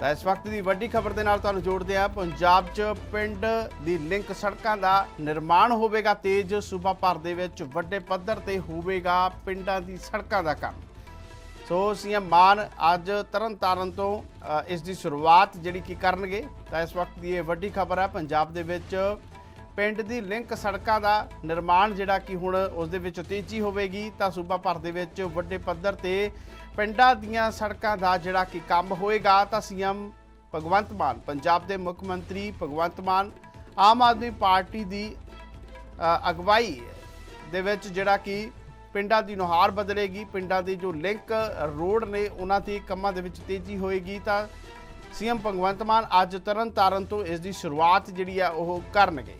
ਤਾਂ ਇਸ ਵਕਤ ਦੀ ਵੱਡੀ ਖਬਰ ਦੇ ਨਾਲ ਤੁਹਾਨੂੰ ਜੋੜਦੇ ਆ ਪੰਜਾਬ 'ਚ ਪਿੰਡ ਦੀ ਲਿੰਕ ਸੜਕਾਂ ਦਾ ਨਿਰਮਾਣ ਹੋਵੇਗਾ ਤੇਜ਼, ਸੂਬਾ ਭਰ ਦੇ ਵਿੱਚ ਵੱਡੇ ਪੱਧਰ ਤੇ ਹੋਵੇਗਾ ਪਿੰਡਾਂ ਦੀ ਸੜਕਾਂ ਦਾ ਕੰਮ। ਸੋ ਸੀਐਮ ਮਾਨ ਅੱਜ ਤਰਨਤਾਰਨ ਤੋਂ ਇਸ ਦੀ ਸ਼ੁਰੂਆਤ ਜਿਹੜੀ ਕੀ ਕਰਨਗੇ, ਤਾਂ ਇਸ ਵਕਤ ਦੀ ਇਹ ਵੱਡੀ ਖਬਰ ਹੈ, ਪੰਜਾਬ ਦੇ ਵਿੱਚ ਪਿੰਡ ਦੀ ਲਿੰਕ ਸੜਕਾਂ ਦਾ ਨਿਰਮਾਣ ਜਿਹੜਾ ਕਿ ਹੁਣ ਉਸ ਦੇ ਵਿੱਚ ਤੇਜ਼ੀ ਹੋਵੇਗੀ, ਤਾਂ ਸੂਬਾ ਭਰ ਦੇ ਵਿੱਚ ਵੱਡੇ ਪੱਧਰ ਤੇ ਪਿੰਡਾਂ ਦੀਆਂ ਸੜਕਾਂ ਦਾ ਜਿਹੜਾ ਕਿ ਕੰਮ ਹੋਏਗਾ, ਤਾਂ ਸੀਐਮ ਭਗਵੰਤ ਮਾਨ, ਪੰਜਾਬ ਦੇ ਮੁੱਖ ਮੰਤਰੀ ਭਗਵੰਤ ਮਾਨ, ਆਮ ਆਦਮੀ ਪਾਰਟੀ ਦੀ ਅਗਵਾਈ ਦੇ ਵਿੱਚ ਜਿਹੜਾ ਕਿ ਪਿੰਡਾਂ ਦੀ ਨੁਹਾਰ ਬਦਲੇਗੀ, ਪਿੰਡਾਂ ਦੇ ਜੋ ਲਿੰਕ ਰੋਡ ਨੇ ਉਹਨਾਂ ਦੇ ਕੰਮਾਂ ਦੇ ਵਿੱਚ ਤੇਜ਼ੀ ਹੋਏਗੀ, ਤਾਂ ਸੀਐਮ ਭਗਵੰਤ ਮਾਨ ਅੱਜ ਤਰਨਤਾਰਨ ਤੋਂ ਇਸ ਦੀ ਸ਼ੁਰੂਆਤ ਜਿਹੜੀ ਆ ਉਹ ਕਰਨਗੇ।